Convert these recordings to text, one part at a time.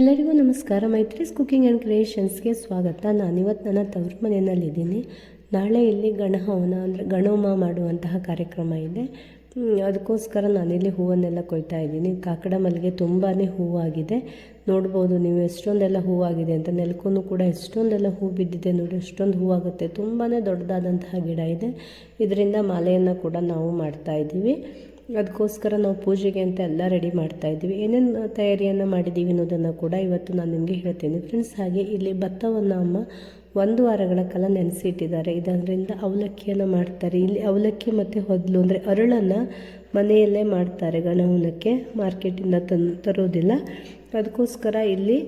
ಎಲ್ಲರಿಗೂ ನಮಸ್ಕಾರ. Maitri's cooking and ಕ್ರಿಯೇಷನ್ಸ್ಗೆ ಸ್ವಾಗತ. ನಾನು ಇವತ್ತು ನನ್ನ ತವ್ರ ಮನೆಯಲ್ಲಿದ್ದೀನಿ. ನಾಳೆ ಇಲ್ಲಿ ಗಣಹವನ ಅಂದರೆ ಗಣೋಮ ಮಾಡುವಂತಹ ಕಾರ್ಯಕ್ರಮ ಇದೆ. ಅದಕ್ಕೋಸ್ಕರ ನಾನಿಲ್ಲಿ ಹೂವನ್ನೆಲ್ಲ ಕೊಯ್ತಾ ಇದ್ದೀನಿ. ಕಾಕಡ ಮಲ್ಲಿಗೆ ತುಂಬಾ ಹೂವಾಗಿದೆ. ನೋಡ್ಬೋದು ನೀವು ಎಷ್ಟೊಂದೆಲ್ಲ ಹೂವಾಗಿದೆ ಅಂತ. ನೆಲಕ್ಕೂ ಕೂಡ ಎಷ್ಟೊಂದೆಲ್ಲ ಹೂ ಬಿದ್ದಿದೆ ನೋಡಿ, ಎಷ್ಟೊಂದು ಹೂವಾಗುತ್ತೆ. ತುಂಬಾ ದೊಡ್ಡದಾದಂತಹ ಗಿಡ ಇದೆ. ಇದರಿಂದ ಮಾಲೆಯನ್ನು ಕೂಡ ನಾವು ಮಾಡ್ತಾ ಇದ್ದೀವಿ. ಅದಕ್ಕೋಸ್ಕರ ನಾವು ಪೂಜೆಗೆ ಅಂತ ಎಲ್ಲ ರೆಡಿ ಮಾಡ್ತಾ ಇದ್ದೀವಿ. ಏನೇನು ತಯಾರಿಯನ್ನು ಮಾಡಿದ್ದೀವಿ ಅನ್ನೋದನ್ನು ಕೂಡ ಇವತ್ತು ನಾನು ನಿಮಗೆ ಹೇಳ್ತೀನಿ. ಫ್ರೆಂಡ್ಸ್ ಹಾಗೆ ಇಲ್ಲಿ ಭತ್ತವನ್ನು ಅಮ್ಮ ಒಂದು ವಾರಗಳ ಕಾಲ ನೆನೆಸಿಟ್ಟಿದ್ದಾರೆ. ಇದರಿಂದ ಅವಲಕ್ಕಿಯನ್ನು ಮಾಡ್ತಾರೆ. ಇಲ್ಲಿ ಅವಲಕ್ಕಿ ಮತ್ತು ಹೊದಲು ಅಂದರೆ ಅರಳನ್ನು ಮನೆಯಲ್ಲೇ ಮಾಡ್ತಾರೆ ಗಣವನಕ್ಕೆ ಮಾರ್ಕೆಟಿಂದ ತಂದು ತರೋದಿಲ್ಲ. ಅದಕ್ಕೋಸ್ಕರ ಇಲ್ಲಿ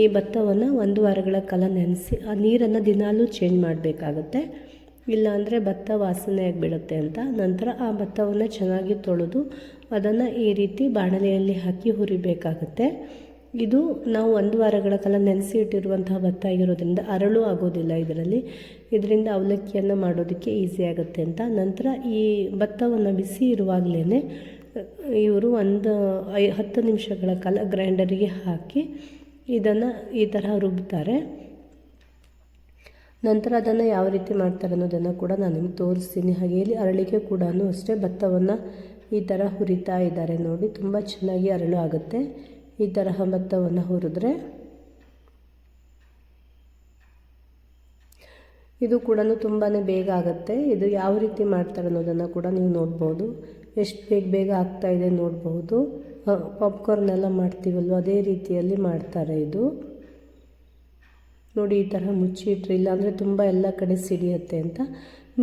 ಈ ಭತ್ತವನ್ನು ಒಂದು ವಾರಗಳ ಕಾಲ ನೆನೆಸಿ ಆ ನೀರನ್ನು ದಿನಾಲೂ ಚೇಂಜ್ ಮಾಡಬೇಕಾಗತ್ತೆ. ಇಲ್ಲ ಅಂದರೆ ಭತ್ತ ವಾಸನೆ ಆಗಿಬಿಡುತ್ತೆ ಅಂತ. ನಂತರ ಆ ಭತ್ತವನ್ನು ಚೆನ್ನಾಗಿ ತೊಳೆದು ಅದನ್ನು ಈ ರೀತಿ ಬಾಣಲೆಯಲ್ಲಿ ಹಾಕಿ ಹುರಿಬೇಕಾಗುತ್ತೆ. ಇದು ನಾವು ಒಂದು ವಾರಗಳ ಕಾಲ ನೆನೆಸಿ ಇಟ್ಟಿರುವಂತಹ ಭತ್ತ ಆಗಿರೋದ್ರಿಂದ ಅರಳು ಆಗೋದಿಲ್ಲ ಇದರಲ್ಲಿ. ಇದರಿಂದ ಅವಲಕ್ಕಿಯನ್ನು ಮಾಡೋದಕ್ಕೆ ಈಸಿ ಆಗುತ್ತೆ ಅಂತ. ನಂತರ ಈ ಭತ್ತವನ್ನು ಬಿಸಿ ಇರುವಾಗಲೇ ಇವರು ಒಂದು ಐ ಹತ್ತು ನಿಮಿಷಗಳ ಕಾಲ ಗ್ರೈಂಡರಿಗೆ ಹಾಕಿ ಇದನ್ನು ಈ ಥರ ರುಬ್ತಾರೆ. ನಂತರ ಅದನ್ನು ಯಾವ ರೀತಿ ಮಾಡ್ತಾರೆ ಅನ್ನೋದನ್ನು ಕೂಡ ನಾನು ನಿಮ್ಗೆ ತೋರಿಸ್ತೀನಿ. ಹಾಗೆ ಇಲ್ಲಿ ಅರಳಿಗೆ ಕೂಡ ಅಷ್ಟೇ, ಭತ್ತವನ್ನು ಈ ಥರ ಹುರಿತಾ ಇದ್ದಾರೆ ನೋಡಿ, ತುಂಬ ಚೆನ್ನಾಗಿ ಅರಳು ಆಗುತ್ತೆ. ಈ ತರಹ ಭತ್ತವನ್ನು ಹುರಿದ್ರೆ ಇದು ಕೂಡ ತುಂಬಾ ಬೇಗ ಆಗುತ್ತೆ. ಇದು ಯಾವ ರೀತಿ ಮಾಡ್ತಾರೆ ಅನ್ನೋದನ್ನು ಕೂಡ ನೀವು ನೋಡ್ಬೋದು. ಎಷ್ಟು ಬೇಗ ಬೇಗ ಆಗ್ತಾ ಇದೆ ನೋಡ್ಬೋದು. ಪಾಪ್ಕಾರ್ನ್ ಎಲ್ಲ ಮಾಡ್ತೀವಲ್ವ, ಅದೇ ರೀತಿಯಲ್ಲಿ ಮಾಡ್ತಾರೆ ಇದು. ನೋಡಿ ಈ ಥರ ಮುಚ್ಚಿಟ್ರಿ, ಇಲ್ಲಾಂದರೆ ತುಂಬ ಎಲ್ಲ ಕಡೆ ಸಿಡಿಯುತ್ತೆ ಅಂತ.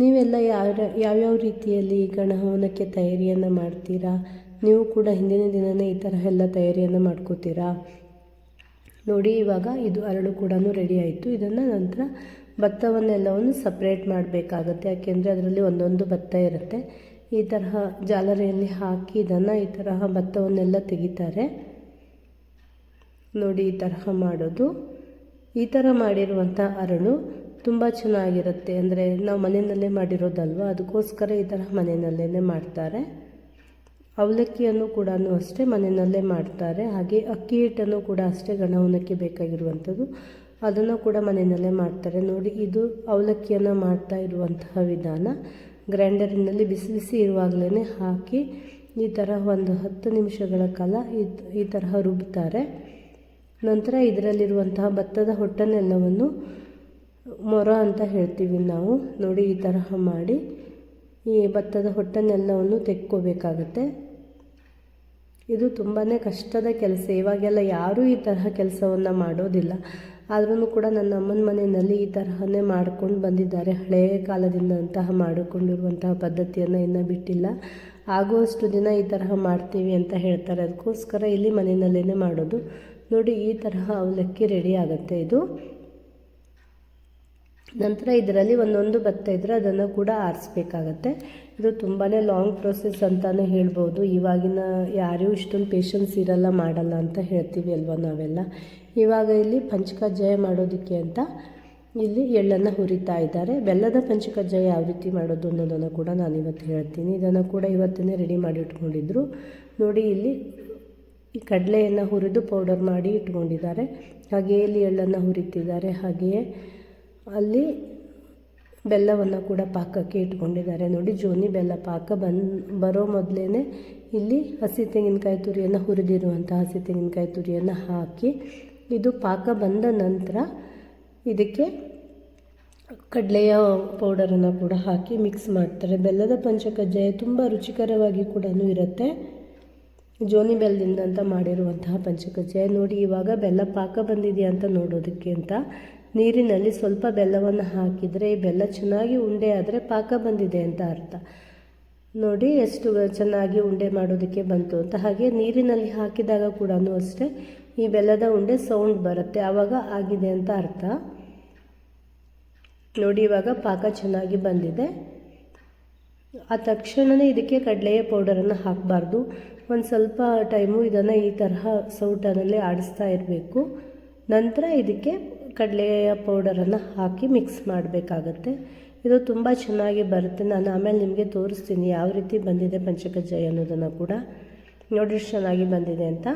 ನೀವೆಲ್ಲ ಯಾವ ಯಾವ್ಯಾವ ರೀತಿಯಲ್ಲಿ ಗಣಹವನಕ್ಕೆ ತಯಾರಿಯನ್ನು ಮಾಡ್ತೀರಾ? ನೀವು ಕೂಡ ಹಿಂದಿನ ದಿನವೇ ಈ ಥರ ಎಲ್ಲ ತಯಾರಿಯನ್ನು ಮಾಡ್ಕೋತೀರಾ? ನೋಡಿ, ಇವಾಗ ಇದು ಅರಳು ಕೂಡ ರೆಡಿ ಆಯಿತು. ಇದನ್ನು ನಂತರ ಭತ್ತವನ್ನೆಲ್ಲವನ್ನು ಸಪ್ರೇಟ್ ಮಾಡಬೇಕಾಗತ್ತೆ. ಯಾಕೆಂದರೆ ಅದರಲ್ಲಿ ಒಂದೊಂದು ಭತ್ತ ಇರುತ್ತೆ. ಈ ತರಹ ಜಾಲರಿಯಲ್ಲಿ ಹಾಕಿ ಇದನ್ನು ಈ ತರಹ ಭತ್ತವನ್ನೆಲ್ಲ ತೆಗಿತಾರೆ. ನೋಡಿ, ಈ ತರಹ ಮಾಡೋದು. ಈ ಥರ ಮಾಡಿರುವಂಥ ಅರಳು ತುಂಬ ಚೆನ್ನಾಗಿರುತ್ತೆ. ಅಂದರೆ ನಾವು ಮನೆಯಲ್ಲೇ ಮಾಡಿರೋದಲ್ವ? ಅದಕ್ಕೋಸ್ಕರ ಈ ಥರ ಮನೆಯಲ್ಲೇ ಮಾಡ್ತಾರೆ. ಅವಲಕ್ಕಿಯನ್ನು ಕೂಡ ಅಷ್ಟೇ ಮನೆಯಲ್ಲೇ ಮಾಡ್ತಾರೆ. ಹಾಗೆ ಅಕ್ಕಿ ಹಿಟ್ಟನ್ನು ಕೂಡ ಅಷ್ಟೇ ಗಣವನಕ್ಕೆ ಬೇಕಾಗಿರುವಂಥದ್ದು. ಅದನ್ನು ಕೂಡ ಮನೆಯಲ್ಲೇ ಮಾಡ್ತಾರೆ. ನೋಡಿ, ಇದು ಅವಲಕ್ಕಿಯನ್ನು ಮಾಡ್ತಾ ಇರುವಂತಹ ವಿಧಾನ. ಗ್ರೈಂಡರಿನಲ್ಲಿ ಬಿಸಿ ಬಿಸಿ ಇರುವಾಗಲೇ ಹಾಕಿ ಈ ಥರ ಒಂದು ಹತ್ತು ನಿಮಿಷಗಳ ಕಾಲ ಈ ಈ ತರಹ ರುಬ್ತಾರೆ. ನಂತರ ಇದರಲ್ಲಿರುವಂತಹ ಭತ್ತದ ಹೊಟ್ಟನ್ನೆಲ್ಲವನ್ನು ಮೊರ ಅಂತ ಹೇಳ್ತೀವಿ ನಾವು. ನೋಡಿ, ಈ ತರಹ ಮಾಡಿ ಈ ಭತ್ತದ ಹೊಟ್ಟನ್ನೆಲ್ಲವನ್ನು ತೆಕ್ಕೋಬೇಕಾಗತ್ತೆ. ಇದು ತುಂಬಾ ಕಷ್ಟದ ಕೆಲಸ. ಇವಾಗೆಲ್ಲ ಯಾರೂ ಈ ತರಹ ಕೆಲಸವನ್ನು ಮಾಡೋದಿಲ್ಲ. ಆದ್ರೂ ಕೂಡ ನನ್ನ ಅಮ್ಮನ ಮನೆಯಲ್ಲಿ ಈ ತರಹನೇ ಮಾಡ್ಕೊಂಡು ಬಂದಿದ್ದಾರೆ. ಹಳೆಯ ಕಾಲದಿಂದ ಅಂತಹ ಮಾಡಿಕೊಂಡಿರುವಂತಹ ಪದ್ಧತಿಯನ್ನು ಇನ್ನೂ ಬಿಟ್ಟಿಲ್ಲ. ಆಗುವಷ್ಟು ದಿನ ಈ ತರಹ ಮಾಡ್ತೀವಿ ಅಂತ ಹೇಳ್ತಾರೆ. ಅದಕ್ಕೋಸ್ಕರ ಇಲ್ಲಿ ಮನೆಯಲ್ಲೇ ಮಾಡೋದು. ನೋಡಿ ಈ ತರಹ ಅವಲಕ್ಕಿ ರೆಡಿ ಆಗುತ್ತೆ ಇದು. ನಂತರ ಇದರಲ್ಲಿ ಒಂದೊಂದು ಭತ್ತ ಇದ್ದರೆ ಅದನ್ನು ಕೂಡ ಆರಿಸ್ಬೇಕಾಗತ್ತೆ. ಇದು ತುಂಬಾ ಲಾಂಗ್ ಪ್ರೊಸೆಸ್ ಅಂತಲೇ ಹೇಳ್ಬೋದು. ಇವಾಗಿನ ಯಾರಿಗೂ ಇಷ್ಟೊಂದು ಪೇಷನ್ಸ್ ಇರಲ್ಲ, ಮಾಡಲ್ಲ ಅಂತ ಹೇಳ್ತೀವಿ ಅಲ್ವ ನಾವೆಲ್ಲ. ಇವಾಗ ಇಲ್ಲಿ ಪಂಚಕಜ್ಜಾಯ ಮಾಡೋದಕ್ಕೆ ಅಂತ ಇಲ್ಲಿ ಎಳ್ಳನ್ನು ಹುರಿತಾ ಇದ್ದಾರೆ. ಬೆಲ್ಲದ ಪಂಚಕಜ್ಜಾಯ ಯಾವ ರೀತಿ ಮಾಡೋದು ಅನ್ನೋದನ್ನು ಕೂಡ ನಾನು ಇವತ್ತು ಹೇಳ್ತೀನಿ. ಇದನ್ನು ಕೂಡ ಇವತ್ತೇ ರೆಡಿ ಮಾಡಿ ಇಟ್ಕೊಂಡಿದ್ರು. ನೋಡಿ ಇಲ್ಲಿ ಕಡಲೆಯನ್ನು ಹುರಿದು ಪೌಡರ್ ಮಾಡಿ ಇಟ್ಕೊಂಡಿದ್ದಾರೆ. ಹಾಗೆಯೇ ಇಲ್ಲಿ ಎಳ್ಳನ್ನು ಹುರಿತಿದ್ದಾರೆ ಹಾಗೆಯೇ ಅಲ್ಲಿ ಬೆಲ್ಲವನ್ನು ಕೂಡ ಪಾಕಕ್ಕೆ ಇಟ್ಕೊಂಡಿದ್ದಾರೆ. ನೋಡಿ, ಜೋನಿ ಬೆಲ್ಲ ಪಾಕ ಬನ್ ಬರೋ ಮೊದಲೇ ಇಲ್ಲಿ ಹಸಿ ತೆಂಗಿನಕಾಯಿ ತುರಿಯನ್ನು ಹುರಿದಿರುವಂಥ ಹಸಿ ತೆಂಗಿನಕಾಯಿ ತುರಿಯನ್ನು ಹಾಕಿ ಇದು ಪಾಕ ಬಂದ ನಂತರ ಇದಕ್ಕೆ ಕಡಲೆಯ ಪೌಡರನ್ನು ಕೂಡ ಹಾಕಿ ಮಿಕ್ಸ್ ಮಾಡ್ತಾರೆ. ಬೆಲ್ಲದ ಪಂಚಕಜ್ಜಾಯ ತುಂಬ ರುಚಿಕರವಾಗಿ ಕೂಡ ಇರುತ್ತೆ. ಜೋನಿ ಬೆಲ್ಲದಿಂದ ಅಂತ ಮಾಡಿರುವಂತಹ ಪಂಚಕಜ್ಜಾಯ ನೋಡಿ, ಇವಾಗ ಬೆಲ್ಲ ಪಾಕ ಬಂದಿದೆಯಾ ಅಂತ ನೋಡೋದಕ್ಕೆ ಅಂತ. ನೀರಿನಲ್ಲಿ ಸ್ವಲ್ಪ ಬೆಲ್ಲವನ್ನು ಹಾಕಿದರೆ ಈ ಬೆಲ್ಲ ಚೆನ್ನಾಗಿ ಉಂಡೆ ಆದರೆ ಪಾಕ ಬಂದಿದೆ ಅಂತ ಅರ್ಥ. ನೋಡಿ, ಎಷ್ಟು ಚೆನ್ನಾಗಿ ಉಂಡೆ ಮಾಡೋದಕ್ಕೆ ಬಂತು ಅಂತ. ಹಾಗೆ ನೀರಿನಲ್ಲಿ ಹಾಕಿದಾಗ ಕೂಡ ಅಷ್ಟೇ ಈ ಬೆಲ್ಲದ ಉಂಡೆ ಸೌಂಡ್ ಬರುತ್ತೆ. ಆವಾಗ ಆಗಿದೆ ಅಂತ ಅರ್ಥ. ನೋಡಿ, ಇವಾಗ ಪಾಕ ಚೆನ್ನಾಗಿ ಬಂದಿದೆ. ಆ ತಕ್ಷಣವೇ ಇದಕ್ಕೆ ಕಡಲೆಯ ಪೌಡರನ್ನು ಹಾಕಬಾರ್ದು. ಒಂದು ಸ್ವಲ್ಪ ಟೈಮು ಇದನ್ನು ಈ ತರಹ ಸೌಟನಲ್ಲಿ ಆಡಿಸ್ತಾ ಇರಬೇಕು. ನಂತರ ಇದಕ್ಕೆ ಕಡಲೆಯ ಪೌಡರನ್ನು ಹಾಕಿ ಮಿಕ್ಸ್ ಮಾಡಬೇಕಾಗತ್ತೆ. ಇದು ತುಂಬ ಚೆನ್ನಾಗಿ ಬರುತ್ತೆ. ನಾನು ಆಮೇಲೆ ನಿಮಗೆ ತೋರಿಸ್ತೀನಿ ಯಾವ ರೀತಿ ಬಂದಿದೆ ಪಂಚಕಜ್ಜಾಯ ಅನ್ನೋದನ್ನು ಕೂಡ. ನೋಡಿ ಚೆನ್ನಾಗಿ ಬಂದಿದೆ ಅಂತ.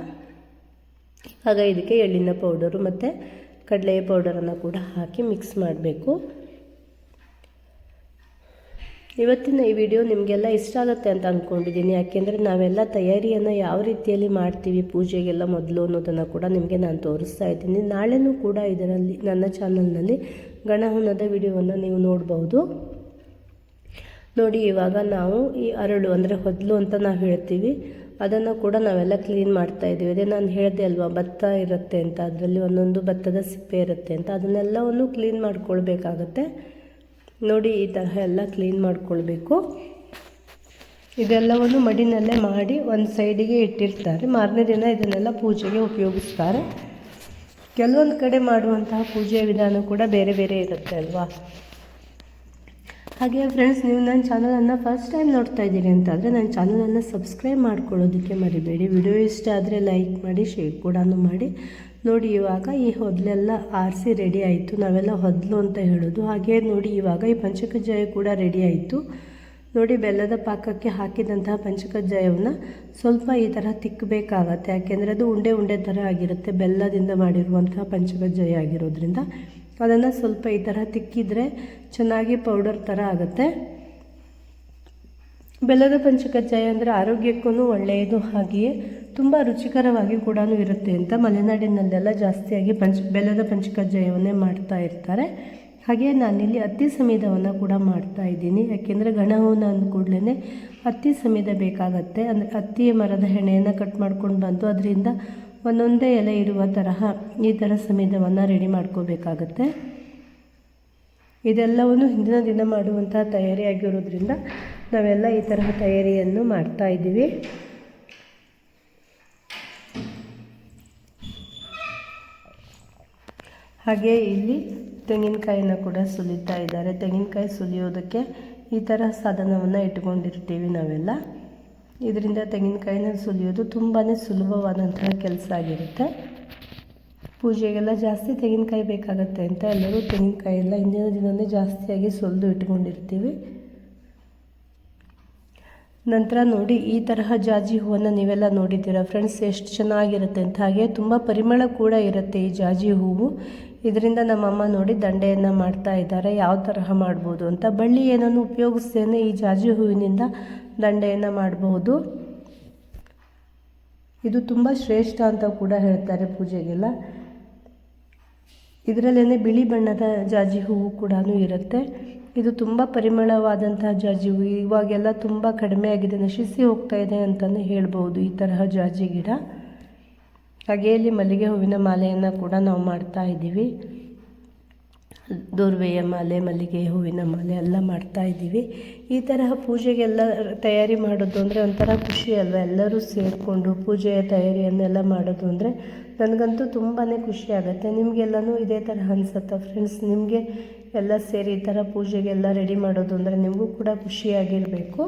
ಆಗ ಇದಕ್ಕೆ ಎಳ್ಳಿನ ಪೌಡರು ಮತ್ತು ಕಡಲೆಯ ಪೌಡರನ್ನು ಕೂಡ ಹಾಕಿ ಮಿಕ್ಸ್ ಮಾಡಬೇಕು. ಇವತ್ತಿನ ಈ ವಿಡಿಯೋ ನಿಮಗೆಲ್ಲ ಇಷ್ಟ ಆಗುತ್ತೆ ಅಂತ ಅಂದ್ಕೊಂಡಿದ್ದೀನಿ ಯಾಕೆಂದರೆ ನಾವೆಲ್ಲ ತಯಾರಿಯನ್ನು ಯಾವ ರೀತಿಯಲ್ಲಿ ಮಾಡ್ತೀವಿ, ಪೂಜೆಗೆಲ್ಲ ಮೊದಲು ಅನ್ನೋದನ್ನು ಕೂಡ ನಿಮಗೆ ನಾನು ತೋರಿಸ್ತಾ ಇದ್ದೀನಿ. ನಾಳೆನೂ ಕೂಡ ಇದರಲ್ಲಿ, ನನ್ನ ಚಾನಲ್ನಲ್ಲಿ ಗಣಹನದ ವಿಡಿಯೋವನ್ನು ನೀವು ನೋಡ್ಬೋದು. ನೋಡಿ, ಇವಾಗ ನಾವು ಈ ಅರಳು, ಅಂದರೆ ಹೊದಲು ಅಂತ ನಾವು ಹೇಳ್ತೀವಿ. ಅದನ್ನು ಕೂಡ ನಾವೆಲ್ಲ ಕ್ಲೀನ್ ಮಾಡ್ತಾ ಇದ್ದೀವಿ. ಅದೇ ನಾನು ಹೇಳಿದೆ ಅಲ್ವಾ, ಭತ್ತ ಇರುತ್ತೆ ಅಂತ. ಅದರಲ್ಲಿ ಒಂದೊಂದು ಭತ್ತದ ಸಿಪ್ಪೆ ಇರುತ್ತೆ ಅಂತ. ಅದನ್ನೆಲ್ಲವನ್ನು ಕ್ಲೀನ್ ಮಾಡ್ಕೊಳ್ಬೇಕಾಗತ್ತೆ. ನೋಡಿ ಈ ತರಹ ಎಲ್ಲ ಕ್ಲೀನ್ ಮಾಡ್ಕೊಳ್ಬೇಕು. ಇದೆಲ್ಲವನ್ನು ಮಡಿನಲ್ಲೇ ಮಾಡಿ ಒಂದು ಸೈಡಿಗೆ ಇಟ್ಟಿರ್ತಾರೆ. ಮಾರನೇ ದಿನ ಇದನ್ನೆಲ್ಲ ಪೂಜೆಗೆ ಉಪಯೋಗಿಸ್ತಾರೆ. ಕೆಲವೊಂದು ಕಡೆ ಮಾಡುವಂತಹ ಪೂಜೆಯ ವಿಧಾನ ಕೂಡ ಬೇರೆ ಬೇರೆ ಇರುತ್ತೆ ಅಲ್ವಾ? ಹಾಗೆ ಫ್ರೆಂಡ್ಸ್ ನೀವು ನನ್ನ ಚಾನಲನ್ನು ಫಸ್ಟ್ ಟೈಮ್ ನೋಡ್ತಾ ಇದ್ದೀರಿ ಅಂತಾದರೆ ನನ್ನ ಚಾನಲನ್ನು ಸಬ್ಸ್ಕ್ರೈಬ್ ಮಾಡ್ಕೊಳ್ಳೋದಕ್ಕೆ ಮರಿಬೇಡಿ. ವಿಡಿಯೋ ಇಷ್ಟ ಆದರೆ ಲೈಕ್ ಮಾಡಿ ಶೇರ್ ಕೂಡ ಮಾಡಿ. ನೋಡಿ, ಇವಾಗ ಈ ಹೊದಲೆಲ್ಲ ಆರಿಸಿ ರೆಡಿ ಆಯಿತು. ನಾವೆಲ್ಲ ಹೊದಲು ಅಂತ ಹೇಳೋದು. ಹಾಗೆ ನೋಡಿ, ಇವಾಗ ಈ ಪಂಚಕಜ್ಜಾಯ ಕೂಡ ರೆಡಿ ಆಯಿತು. ನೋಡಿ, ಬೆಲ್ಲದ ಪಾಕಕ್ಕೆ ಹಾಕಿದಂತಹ ಪಂಚಕಜ್ಜಾಯವನ್ನು ಸ್ವಲ್ಪ ಈ ಥರ ತಿಕ್ಕಬೇಕಾಗತ್ತೆ ಯಾಕೆಂದರೆ ಅದು ಉಂಡೆ ಉಂಡೆ ಥರ ಆಗಿರುತ್ತೆ. ಬೆಲ್ಲದಿಂದ ಮಾಡಿರುವಂತಹ ಪಂಚಕಜ್ಜಾಯ ಆಗಿರೋದ್ರಿಂದ ಅದನ್ನು ಸ್ವಲ್ಪ ಈ ಥರ ತಿಕ್ಕಿದರೆ ಚೆನ್ನಾಗಿ ಪೌಡರ್ ಥರ ಆಗುತ್ತೆ. ಬೆಲ್ಲದ ಪಂಚಕಜ್ಜಾಯ ಅಂದರೆ ಆರೋಗ್ಯಕ್ಕೂ ಒಳ್ಳೆಯದು. ಹಾಗೆಯೇ ತುಂಬ ರುಚಿಕರವಾಗಿ ಕೂಡ ಇರುತ್ತೆ ಅಂತ ಮಲೆನಾಡಿನಲ್ಲೆಲ್ಲ ಜಾಸ್ತಿಯಾಗಿ ಪಂಚ, ಬೆಲ್ಲದ ಪಂಚಕಜ್ಜಾಯವನ್ನೇ ಮಾಡ್ತಾ ಇರ್ತಾರೆ. ಹಾಗೆ ನಾನಿಲ್ಲಿ ಅತ್ತಿ ಸಮೇತವನ್ನು ಕೂಡ ಮಾಡ್ತಾ ಇದ್ದೀನಿ. ಯಾಕೆಂದರೆ ಗಣಹವನ್ನು ಅಂದ ಕೂಡಲೇ ಅತ್ತಿ ಸಮೇತ ಬೇಕಾಗತ್ತೆ. ಅಂದರೆ ಅತ್ತಿಯ ಮರದ ಹೆಣೆಯನ್ನು ಕಟ್ ಮಾಡ್ಕೊಂಡು ಬಂದು ಅದರಿಂದ ಒಂದೊಂದೇ ಎಲೆ ಇರುವ ತರಹ ಈ ಥರ ಸಮೇತವನ್ನು ರೆಡಿ ಮಾಡ್ಕೋಬೇಕಾಗತ್ತೆ. ಇದೆಲ್ಲವನ್ನು ಹಿಂದಿನ ದಿನ ಮಾಡುವಂತಹ ತಯಾರಿಯಾಗಿರೋದ್ರಿಂದ ನಾವೆಲ್ಲ ಈ ತರಹ ತಯಾರಿಯನ್ನು ಮಾಡ್ತಾ ಇದ್ದೀವಿ. ಹಾಗೆ ಇಲ್ಲಿ ತೆಂಗಿನಕಾಯಿನ ಕೂಡ ಸುಲಿತಾ ಇದ್ದಾರೆ. ತೆಂಗಿನಕಾಯಿ ಸುಲಿಯೋದಕ್ಕೆ ಈ ಥರ ಸಾಧನವನ್ನು ಇಟ್ಕೊಂಡಿರ್ತೀವಿ ನಾವೆಲ್ಲ. ಇದರಿಂದ ತೆಂಗಿನಕಾಯಿನ ಸುಲಿಯೋದು ತುಂಬಾ ಸುಲಭವಾದಂತಹ ಕೆಲಸ ಆಗಿರುತ್ತೆ. ಪೂಜೆಗೆಲ್ಲ ಜಾಸ್ತಿ ತೆಂಗಿನಕಾಯಿ ಬೇಕಾಗುತ್ತೆ ಅಂತ ಎಲ್ಲರೂ ತೆಂಗಿನಕಾಯಿ ಎಲ್ಲ ಹಿಂದಿನ ದಿನವೇ ಜಾಸ್ತಿಯಾಗಿ ಸುಲಿದು ಇಟ್ಕೊಂಡಿರ್ತೀವಿ ನಂತರ ನೋಡಿ ಈ ತರಹ ಜಾಜಿ ಹೂವನ್ನು ನೀವೆಲ್ಲ ನೋಡಿದ್ದೀರಾ? ಫ್ರೆಂಡ್ಸ್, ಎಷ್ಟು ಚೆನ್ನಾಗಿರುತ್ತೆ ಅಂತ. ಹಾಗೆ ತುಂಬ ಪರಿಮಳ ಕೂಡ ಇರುತ್ತೆ ಈ ಜಾಜಿ ಹೂವು. ಇದರಿಂದ ನಮ್ಮಮ್ಮ ನೋಡಿ ದಂಡೆಯನ್ನು ಮಾಡ್ತಾ ಇದ್ದಾರೆ, ಯಾವ ತರಹ ಮಾಡ್ಬೋದು ಅಂತ. ಬಳ್ಳಿ ಏನನ್ನು ಉಪಯೋಗಿಸ್ತೇನೆ, ಈ ಜಾಜಿ ಹೂವಿನಿಂದ ದಂಡೆಯನ್ನು ಮಾಡಬಹುದು. ಇದು ತುಂಬ ಶ್ರೇಷ್ಠ ಅಂತ ಕೂಡ ಹೇಳ್ತಾರೆ ಪೂಜೆಗೆಲ್ಲ. ಇದರಲ್ಲೇ ಬಿಳಿ ಬಣ್ಣದ ಜಾಜಿ ಹೂವು ಕೂಡ ಇರುತ್ತೆ. ಇದು ತುಂಬ ಪರಿಮಳವಾದಂತಹ ಜಾಜಿ ಹೂವು. ಇವಾಗೆಲ್ಲ ತುಂಬ ಕಡಿಮೆ ಆಗಿದೆ, ನಶಿಸಿ ಹೋಗ್ತಾ ಇದೆ ಅಂತಲೇ ಹೇಳ್ಬೋದು ಈ ತರಹ ಜಾಜಿ ಗಿಡ. ಹಾಗೆ ಇಲ್ಲಿ ಮಲ್ಲಿಗೆ ಹೂವಿನ ಮಾಲೆಯನ್ನು ಕೂಡ ನಾವು ಮಾಡ್ತಾ ಇದ್ದೀವಿ. ದೂರ್ವೆಯ ಮಾಲೆ, ಮಲ್ಲಿಗೆ ಹೂವಿನ ಮಾಲೆ ಎಲ್ಲ ಮಾಡ್ತಾ ಇದ್ದೀವಿ. ಈ ತರಹ ಪೂಜೆಗೆಲ್ಲ ತಯಾರಿ ಮಾಡೋದು ಅಂದರೆ ಒಂಥರ ಖುಷಿ ಅಲ್ವಾ? ಎಲ್ಲರೂ ಸೇರಿಕೊಂಡು ಪೂಜೆಯ ತಯಾರಿಯನ್ನೆಲ್ಲ ಮಾಡೋದು ಅಂದರೆ ನನಗಂತೂ ತುಂಬಾ ಖುಷಿ ಆಗುತ್ತೆ. ನಿಮಗೆಲ್ಲನೂ ಇದೇ ಥರ ಅನಿಸುತ್ತಾ ಫ್ರೆಂಡ್ಸ್ ನಿಮಗೆ ಎಲ್ಲ ಸೇರಿ ಈ ಥರ ಪೂಜೆಗೆಲ್ಲ ರೆಡಿ ಮಾಡೋದು ಅಂದರೆ ನಿಮಗೂ ಕೂಡ ಖುಷಿಯಾಗಿರಬೇಕು.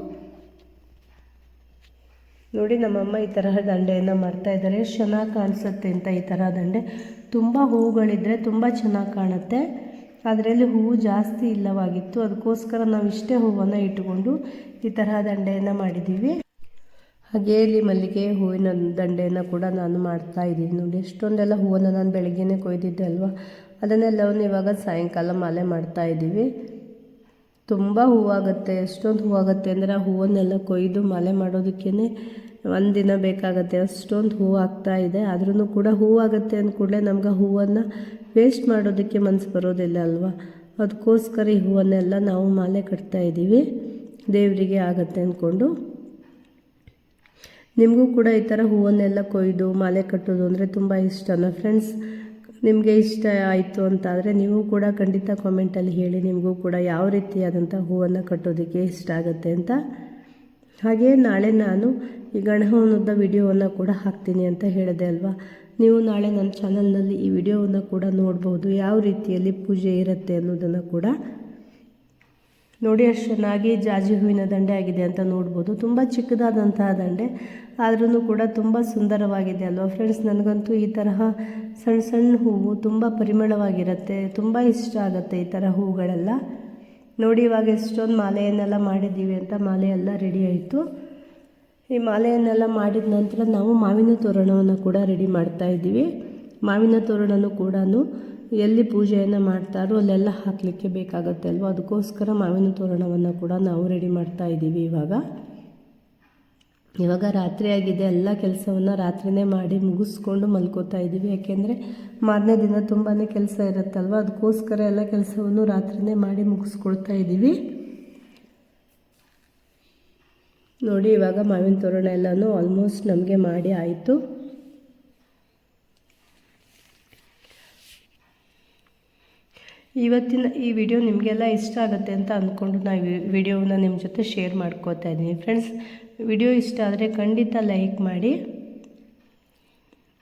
ನೋಡಿ ನಮ್ಮಮ್ಮ ಈ ತರಹ ದಂಡೆಯನ್ನು ಮಾಡ್ತಾ ಇದ್ದಾರೆ. ಎಷ್ಟು ಚೆನ್ನಾಗಿ ಕಾಣಿಸುತ್ತೆ ಅಂತ ಈ ಥರ ದಂಡೆ. ತುಂಬ ಹೂಗಳಿದ್ದರೆ ತುಂಬ ಚೆನ್ನಾಗಿ ಕಾಣುತ್ತೆ. ಅದರಲ್ಲಿ ಹೂವು ಜಾಸ್ತಿ ಇಲ್ಲವಾಗಿತ್ತು. ಅದಕ್ಕೋಸ್ಕರ ನಾವು ಇಷ್ಟೇ ಹೂವನ್ನು ಇಟ್ಟುಕೊಂಡು ಈ ತರಹ ದಂಡೆಯನ್ನು ಮಾಡಿದ್ದೀವಿ ಹಾಗೆ ಇಲ್ಲಿ ಮಲ್ಲಿಗೆ ಹೂವಿನ ದಂಡೆಯನ್ನು ಕೂಡ ನಾನು ಮಾಡ್ತಾ ಇದ್ದೀನಿ. ನೋಡಿ, ಎಷ್ಟೊಂದೆಲ್ಲ ಹೂವನ್ನು ನಾನು ಬೆಳಗ್ಗೆನೇ ಕೊಯ್ದಿದ್ದೆ ಅಲ್ವಾ? ಅದನ್ನೆಲ್ಲವನ್ನು ಇವಾಗ ಸಾಯಂಕಾಲ ಮಾಲೆ ಮಾಡ್ತಾ ಇದ್ದೀವಿ. ತುಂಬ ಹೂವಾಗುತ್ತೆ. ಎಷ್ಟೊಂದು ಹೂವಾಗುತ್ತೆ ಅಂದರೆ ಆ ಹೂವನ್ನೆಲ್ಲ ಕೊಯ್ದು ಮಾಲೆ ಮಾಡೋದಕ್ಕೇ ಒಂದು ದಿನ ಬೇಕಾಗುತ್ತೆ. ಅಷ್ಟೊಂದು ಹೂವು ಆಗ್ತಾ ಇದೆ. ಆದ್ರೂ ಕೂಡ ಹೂವಾಗುತ್ತೆ ಅಂದ ಕೂಡಲೇ ನಮ್ಗೆ ಹೂವನ್ನು ವೇಸ್ಟ್ ಮಾಡೋದಕ್ಕೆ ಮನಸ್ಸು ಬರೋದಿಲ್ಲ ಅಲ್ವಾ? ಅದಕ್ಕೋಸ್ಕರ ಈ ಹೂವನ್ನೆಲ್ಲ ನಾವು ಮಾಲೆ ಕಟ್ತಾ ಇದ್ದೀವಿ. ದೇವರಿಗೆ ಆಗತ್ತೆ ಅಂದ್ಕೊಂಡು ನಿಮಗೂ ಕೂಡ ಈ ಥರ ಹೂವನ್ನೆಲ್ಲ ಕೊಯ್ದು, ಮಾಲೆ ಕಟ್ಟೋದು ಅಂದರೆ ತುಂಬ ಇಷ್ಟನ ಫ್ರೆಂಡ್ಸ್ ನಿಮಗೆ ಇಷ್ಟ ಆಯಿತು ಅಂತಾದರೆ ನೀವು ಕೂಡ ಖಂಡಿತ ಕಾಮೆಂಟಲ್ಲಿ ಹೇಳಿ. ನಿಮಗೂ ಕೂಡ ಯಾವ ರೀತಿಯಾದಂಥ ಹೂವನ್ನು ಕಟ್ಟೋದಕ್ಕೆ ಇಷ್ಟ ಆಗುತ್ತೆ ಅಂತ. ಹಾಗೆ ನಾಳೆ ನಾನು ಈ ಗಣಹವನದ ವಿಡಿಯೋವನ್ನು ಕೂಡ ಹಾಕ್ತೀನಿ ಅಂತ ಹೇಳಿದೆ ಅಲ್ವಾ? ನೀವು ನಾಳೆ ನನ್ನ ಚಾನಲ್ನಲ್ಲಿ ಈ ವಿಡಿಯೋವನ್ನು ಕೂಡ ನೋಡ್ಬೋದು. ಯಾವ ರೀತಿಯಲ್ಲಿ ಪೂಜೆ ಇರುತ್ತೆ ಅನ್ನೋದನ್ನು ಕೂಡ ನೋಡಿ. ಅಷ್ಟು ಚೆನ್ನಾಗಿ ಜಾಜಿ ಹೂವಿನ ದಂಡೆ ಆಗಿದೆ ಅಂತ ನೋಡ್ಬೋದು. ತುಂಬ ಚಿಕ್ಕದಾದಂತಹ ದಂಡೆ ಆದ್ರೂ ಕೂಡ ತುಂಬ ಸುಂದರವಾಗಿದೆ ಅಲ್ವಾ? ಫ್ರೆಂಡ್ಸ್, ನನಗಂತೂ ಈ ತರಹ ಸಣ್ಣ ಸಣ್ಣ ಹೂವು ತುಂಬ ಪರಿಮಳವಾಗಿರುತ್ತೆ. ತುಂಬ ಇಷ್ಟ ಆಗುತ್ತೆ ಈ ಥರ ಹೂಗಳೆಲ್ಲ ನೋಡಿ ಇವಾಗ ಎಷ್ಟೊಂದು ಮಾಲೆಯನ್ನೆಲ್ಲ ಮಾಡಿದ್ದೀವಿ ಅಂತ ಮಾಲೆ ಎಲ್ಲ ರೆಡಿ ಆಯಿತು. ಈ ಮಾಲೆಯನ್ನೆಲ್ಲ ಮಾಡಿದ ನಂತರ ನಾವು ಮಾವಿನ ತೋರಣವನ್ನು ಕೂಡ ರೆಡಿ ಮಾಡ್ತಾ ಇದ್ದೀವಿ. ಮಾವಿನ ತೋರಣನೂ ಕೂಡ ಎಲ್ಲಿ ಪೂಜೆಯನ್ನು ಮಾಡ್ತಾರೋ ಅಲ್ಲೆಲ್ಲ ಹಾಕಲಿಕ್ಕೆ ಬೇಕಾಗುತ್ತೆ ಅಲ್ವೋ? ಅದಕ್ಕೋಸ್ಕರ ಮಾವಿನ ತೋರಣವನ್ನು ಕೂಡ ನಾವು ರೆಡಿ ಮಾಡ್ತಾ ಇದ್ದೀವಿ ಇವಾಗ. ಇವಾಗ ರಾತ್ರಿ ಆಗಿದೆ, ಎಲ್ಲ ಕೆಲಸವನ್ನು ರಾತ್ರಿನೇ ಮಾಡಿ ಮುಗಿಸ್ಕೊಂಡು ಮಲ್ಕೋತಾ ಇದ್ದೀವಿ. ಯಾಕೆಂದರೆ ಮಾರನೇ ದಿನ ತುಂಬಾ ಕೆಲಸ ಇರುತ್ತಲ್ವ? ಅದಕ್ಕೋಸ್ಕರ ಎಲ್ಲ ಕೆಲಸವನ್ನು ರಾತ್ರಿನೇ ಮಾಡಿ ಮುಗಿಸ್ಕೊಳ್ತಾ ಇದ್ದೀವಿ. ನೋಡಿ, ಇವಾಗ ಮಾವಿನ ತೋರಣ ಎಲ್ಲನೂ ಆಲ್ಮೋಸ್ಟ್ ನಮಗೆ ಮಾಡಿ ಆಯಿತು. ಇವತ್ತಿನ ಈ ವಿಡಿಯೋ ನಿಮಗೆಲ್ಲ ಇಷ್ಟ ಆಗುತ್ತೆ ಅಂತ ಅಂದ್ಕೊಂಡು ನಾನು ವಿಡಿಯೋನ ನಿಮ್ಮ ಜೊತೆ ಶೇರ್ ಮಾಡ್ಕೋತಾ ಇದ್ದೀನಿ ಫ್ರೆಂಡ್ಸ್ ವಿಡಿಯೋ ಇಷ್ಟ ಆದರೆ ಖಂಡಿತ ಲೈಕ್ ಮಾಡಿ.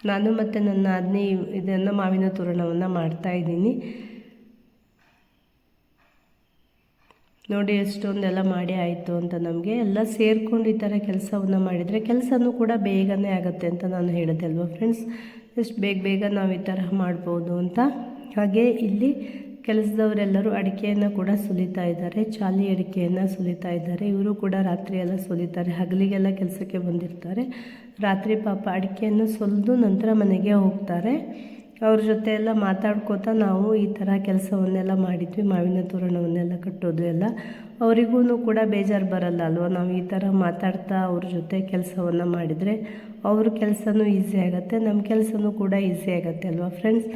ನಾನು ಮತ್ತು ನನ್ನ ಆದ್ನಿ ಇದನ್ನು ಮಾವಿನ ತೋರಣವನ್ನು ಮಾಡ್ತಾಯಿದ್ದೀನಿ ನೋಡಿ ಎಷ್ಟೊಂದೆಲ್ಲ ಮಾಡಿ ಆಯಿತು ಅಂತ ನಮಗೆ. ಎಲ್ಲ ಸೇರಿಕೊಂಡು ಈ ಥರ ಕೆಲಸವನ್ನು ಮಾಡಿದರೆ ಕೆಲಸನೂ ಕೂಡ ಬೇಗನೆ ಆಗುತ್ತೆ ಅಂತ ನಾನು ಹೇಳಿದೆ ಅಲ್ವಾ ಫ್ರೆಂಡ್ಸ್ ಎಷ್ಟು ಬೇಗ ಬೇಗ ನಾವು ಈ ಥರ ಮಾಡ್ಬೋದು ಅಂತ. ಹಾಗೆ ಇಲ್ಲಿ ಕೆಲಸದವರೆಲ್ಲರೂ ಅಡಿಕೆಯನ್ನು ಕೂಡ ಸುಲಿತಾ ಇದ್ದಾರೆ ಚಾಲಿ ಅಡಿಕೆಯನ್ನು ಸುಲಿತಾ ಇದ್ದಾರೆ. ಇವರು ಕೂಡ ರಾತ್ರಿ ಎಲ್ಲ ಸುಲಿತಾರೆ, ಹಗಲಿಗೆಲ್ಲ ಕೆಲಸಕ್ಕೆ ಬಂದಿರ್ತಾರೆ. ರಾತ್ರಿ ಪಾಪ ಅಡಿಕೆಯನ್ನು ಸುಲಿದು ನಂತರ ಮನೆಗೆ ಹೋಗ್ತಾರೆ. ಅವ್ರ ಜೊತೆ ಎಲ್ಲ ಮಾತಾಡ್ಕೋತಾ ನಾವು ಈ ಥರ ಕೆಲಸವನ್ನೆಲ್ಲ ಮಾಡಿದ್ವಿ, ಮಾವಿನ ತೋರಣವನ್ನೆಲ್ಲ ಕಟ್ಟೋದು ಎಲ್ಲ. ಅವರಿಗೂ ಕೂಡ ಬೇಜಾರು ಬರಲ್ಲ ಅಲ್ವಾ? ನಾವು ಈ ಥರ ಮಾತಾಡ್ತಾ ಅವ್ರ ಜೊತೆ ಕೆಲಸವನ್ನು ಮಾಡಿದರೆ ಅವ್ರ ಕೆಲಸನೂ ಈಸಿ ಆಗುತ್ತೆ ನಮ್ಮ ಕೆಲಸನೂ ಕೂಡ ಈಸಿ ಆಗುತ್ತೆ ಅಲ್ವಾ? ಫ್ರೆಂಡ್ಸ್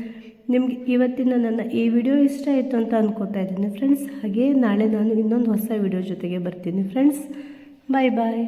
ನಿಮಗೆ ಇವತ್ತಿನ ನನ್ನ ಈ ವಿಡಿಯೋ ಇಷ್ಟ ಆಯಿತು ಅಂತ ಅನ್ಕೋತಾ ಇದ್ದೀನಿ. ಫ್ರೆಂಡ್ಸ್ ಹಾಗೆ ನಾಳೆ ನಾನು ಇನ್ನೊಂದು ಹೊಸ ವಿಡಿಯೋ ಜೊತೆಗೆ ಬರ್ತೀನಿ. ಫ್ರೆಂಡ್ಸ್ ಬಾಯ್ ಬಾಯ್